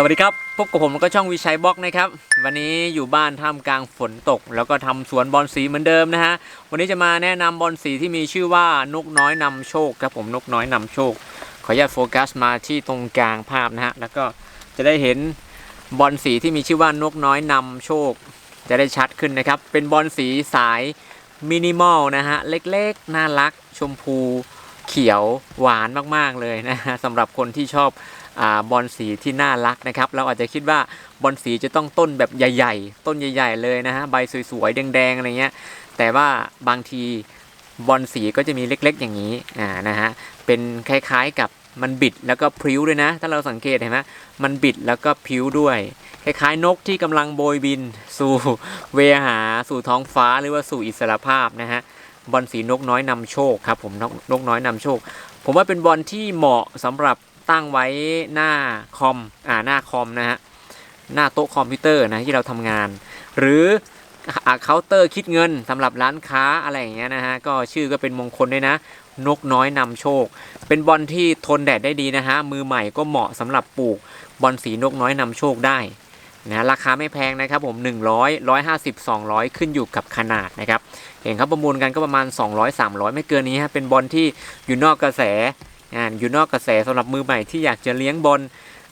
สวัสดีครับ พบกับผมแล้วก็ช่องวิชัยบล็อกนะครับ วันนี้อยู่บ้านท่ามกลางฝนตก แล้วก็ทำสวนบอลสีเหมือนเดิมนะฮะ วันนี้จะมาแนะนำบอลสีที่มีชื่อว่านกน้อยนำโชคครับผมนกน้อยนำโชค ขออนุญาตโฟกัสมาที่ตรงกลางภาพนะฮะ แล้วก็จะได้เห็นบอลสีที่มีชื่อว่านกน้อยนำโชค จะได้ชัดขึ้นนะครับ เป็นบอลสีสายมินิมอลนะฮะ เล็กๆ น่ารัก ชมพู เขียวหวานมากๆเลยนะฮะสำหรับคนที่ชอบอบอลสีที่น่ารักนะครับ เราอาจจะคิดว่าบอลสีจะต้องต้นแบบใหญ่ ๆ ต้นใหญ่ ๆ เลยนะฮะใบสวยๆแดงๆอะไรเงี้ยแต่ว่าบางทีบอลสีก็จะมีเล็กๆ อย่างนี้อ่านะฮะเป็นคล้ายๆกับมันบิดแล้วก็พริ้วด้วยนะ ถ้าเราสังเกตเห็นไหมมันบิดแล้วก็พริ้วด้วย คล้ายๆ นกที่กำลังโบยบิน สู่เวหาสู่ท้องฟ้าหรือว่าสู่อิสรภาพนะฮะ บอลสีนกน้อยนำโชคครับผมนกนกน้อยนำโชค ผมว่าเป็นบอลที่เหมาะสำหรับตั้งไว้หน้าคอมอ่าหน้าคอมนะฮะหน้าโต๊ะคอมพิวเตอร์นะที่เราทำงาน หรืออ่าเคาน์เตอร์คิดเงินสำหรับร้านค้าอะไรอย่างเงี้ยนะฮะก็ชื่อก็เป็นมงคลด้วยนะ นกน้อยนำโชค เป็นบอลที่ทนแดดได้ดีนะฮะมือใหม่ก็เหมาะสำหรับปลูกบอลสีนกน้อยนำโชคได้ นะราคาไม่แพงนะครับผม 100 150 200 ขึ้นอยู่กับขนาดนะครับ เห็นเขาประมูลกันก็ประมาณ 200 300 ไม่เกินนี้ฮะเป็นบอลที่อยู่นอกกระแสอ่าอยู่นอกกระแสสำหรับมือใหม่ที่อยากจะเลี้ยงบอล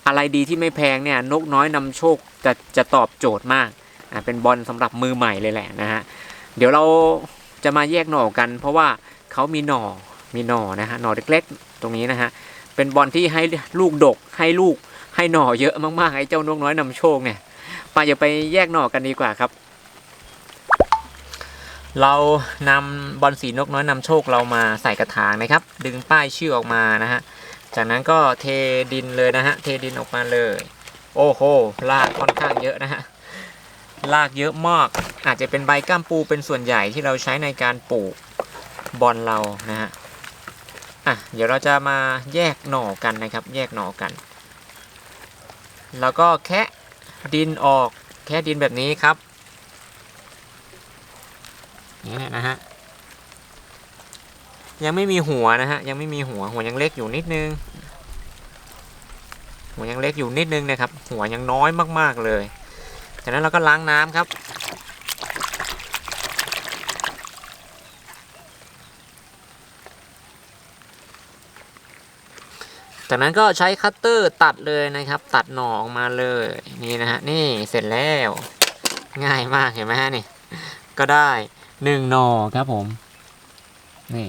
อะไรดีที่ไม่แพงเนี่ยนกน้อยนำโชคจะจะตอบโจทย์มากอ่าเป็นบอลสำหรับมือใหม่เลยแหละนะฮะเดี๋ยวเราจะมาแยกหน่อกัน เพราะว่าเขามีหน่อมีหน่อนะฮะหน่อเล็กๆ ตรงนี้นะฮะเป็นบอลที่ให้ลูกดกให้ลูก ให้หน่อเยอะมากๆไอ้เจ้านกน้อยนำโชคเนี่ยไปอย่าไปแยกหน่อกันดีกว่าครับ เรานำบอลสีนกน้อยนำโชคเรามาใส่กระถางนะครับ ดึงป้ายชื่อออกมานะฮะจากนั้นก็เทดินเลยนะฮะ เทดินออกมาเลย โอ้โหลากค่อนข้างเยอะนะฮะลากเยอะมากอาจจะเป็นใบก้ามปูเป็นส่วนใหญ่ที่เราใช้ในการปลูกบอลเรานะฮะอะเดี๋ยวเราจะมาแยกหน่อกันนะครับ แยกหน่อกัน แล้วก็แคะดินออกแคะดินแบบนี้ครับนี่แหละนะฮะยังไม่มีหัวนะฮะยังไม่มีหัวหัวยังเล็กอยู่นิดนึง หัวยังเล็กอยู่นิดนึงนะครับ หัวยังน้อยมากๆเลยจากนั้นเราก็ล้างน้ำครับ จากนั้นก็ใช้คัตเตอร์ตัดเลยนะครับ ตัดหน่อออกมาเลยนี่นะฮะนี่เสร็จแล้วง่ายมากเห็นไหมฮะนี่ ก็ได้หนึ่งหน่อครับผมนี่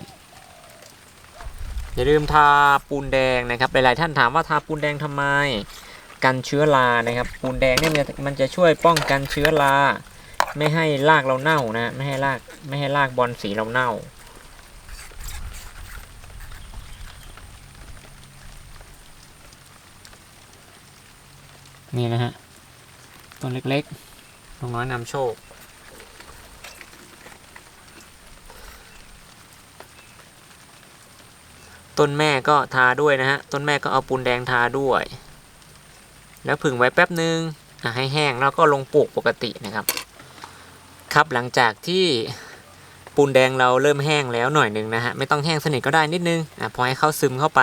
อย่าลืมทาปูนแดงนะครับ หลายๆท่านถามว่าทาปูนแดงทำไม กันเชื้อรานะครับ ปูนแดงเนี่ยมันจะมันจะช่วยป้องกันเชื้อราไม่ให้รากเราเน่านะ ไม่ให้รากไม่ให้รากบอลสีเราเน่า นี่นะฮะต้นเล็กๆน้องน้อยนำโชค ต้นแม่ก็ทาด้วยนะฮะ ต้นแม่ก็เอาปูนแดงทาด้วย แล้วผึ่งไว้แป๊บนึงอะให้แห้งแล้วก็ลงปลูกปกตินะครับ ครับหลังจากที่ปูนแดงเราเริ่มแห้งแล้วหน่อยหนึ่งนะฮะ ไม่ต้องแห้งสนิทก็ได้นิดนึงอะพอให้เข้าซึมเข้าไป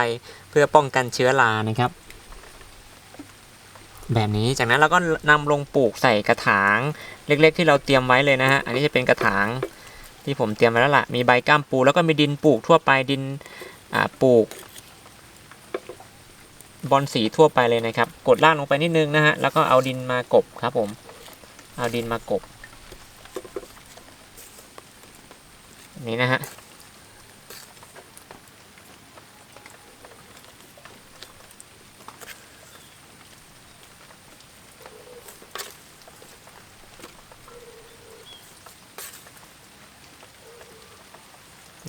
เพื่อป้องกันเชื้อรานะครับ แบบนี้จากนั้นเราก็นำลงปลูกใส่กระถางเล็กๆ ที่เราเตรียมไว้เลยนะฮะอันนี้จะเป็นกระถางที่ผมเตรียมไว้แล้วล่ะมีใบก้ามปูแล้วก็มีดินปลูกทั่วไปดินปลูก บอลสีทั่วไปเลยนะครับ กดล่างลงไปนิดนึงนะฮะแล้วก็เอาดินมากบครับผมเอาดินมากบนี่นะฮะ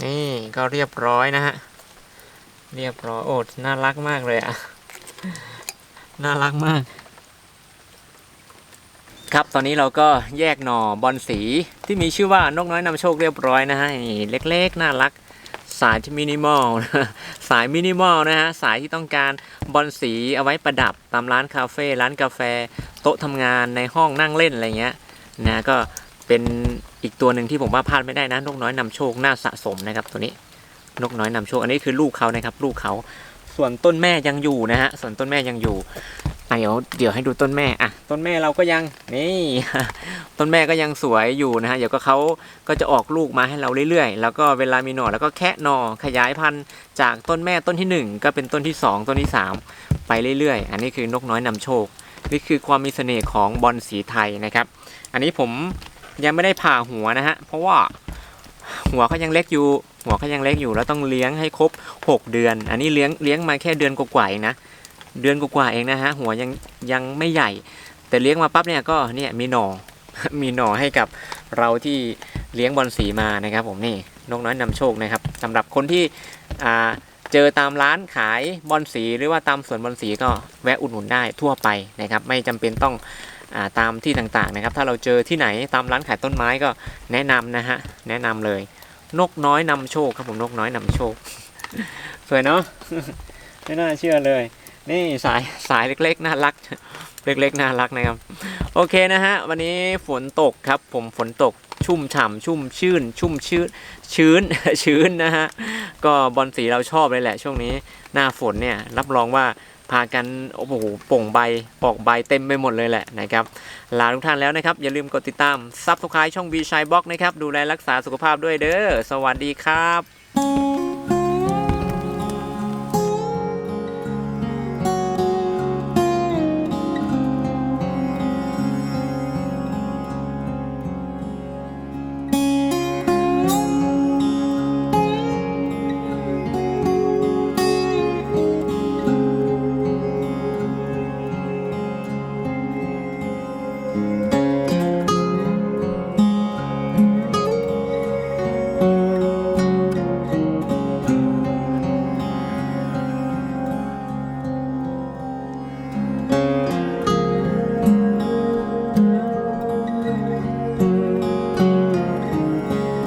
นี่ก็เรียบร้อยนะฮะ เรียบร้อยโอ้น่ารักมากเลยอะน่ารักมาก ครับตอนนี้เราก็แยกหน่อบอลสีที่มีชื่อว่านกน้อยนำโชคเรียบร้อยนะฮะนี่เล็กๆน่ารักสายที่มินิมอลสายมินิมอลนะฮะสายที่ต้องการบอลสีเอาไว้ประดับตามร้านคาเฟ่ร้านกาแฟ โต๊ะทำงานในห้องนั่งเล่นอะไรเงี้ยนะก็ เป็นอีกตัวหนึ่งที่ผมว่าพลาดไม่ได้นะนกน้อยนำโชคน่าสะสมนะครับ ตัวนี้นกน้อยนำโชค อันนี้คือลูกเขานะครับ ลูกเขาส่วนต้นแม่ยังอยู่นะฮะส่วนต้นแม่ยังอยู่เดี๋ยวเดี๋ยวให้ดูต้นแม่อะต้นแม่เราก็ยังนี่ต้นแม่ก็ยังสวยอยู่นะฮะเดี๋ยวก็เขาก็จะออกลูกมาให้เราเรื่อยๆ แล้วก็เวลามีหน่อแล้วก็แคะหน่อขยายพันธุ์จากต้นแม่ต้นที่หนึ่งก็เป็นต้นที่สองต้นที่สามไปเรื่อยๆ อันนี้คือนกน้อยนำโชค นี่คือความมีเสน่ห์ของบอลสีไทยนะครับ อันนี้ผม ยังไม่ได้ผ่าหัวนะฮะ เพราะว่าหัวเขายังเล็กอยู่ หัวเขายังเล็กอยู่ แล้วต้องเลี้ยงให้ครบ 6 เดือน อันนี้เลี้ยงเลี้ยงมาแค่เดือนกว่าๆเองนะ เดือนกว่าๆเองนะฮะ หัวยังยังไม่ใหญ่ แต่เลี้ยงมาปั๊บเนี่ยก็เนี่ยมีหน่อ มีหน่อให้กับเราที่เลี้ยงบอลสีมานะครับ ผมนี่นกน้อยนำโชคนะครับสำหรับคนที่อ่าเจอตามร้านขายบอลสีหรือว่าตามสวนบอลสีก็แวะอุดหนุนได้ทั่วไปนะครับ ไม่จำเป็นต้อง ตามที่ต่างๆนะครับ ถ้าเราเจอที่ไหนตามร้านขายต้นไม้ก็แนะนำนะฮะแนะนำเลย นกน้อยนำโชคครับผมนกน้อยนำโชค สวยเนาะไม่น่าเชื่อเลย นี่สายสายเล็กๆน่ารัก เล็กๆน่ารักนะครับ โอเคนะฮะวันนี้ฝนตกครับ ผมฝนตกชุ่มฉ่ำชุ่มชื่น ชุ่มชื้นชื้นชื้นนะฮะก็บอลสีเราชอบเลยแหละ ช่วงนี้หน้าฝนเนี่ยรับรองว่า พากันโอ้โหป่งใบออกใบเต็มไปหมดเลยแหละนะครับลาทุกท่านแล้วนะครับ อย่าลืมกดติดตามซับสไครต์ช่อง V ชัยบล็อกนะครับ ดูแลรักษาสุขภาพด้วยเด้อสวัสดีครับ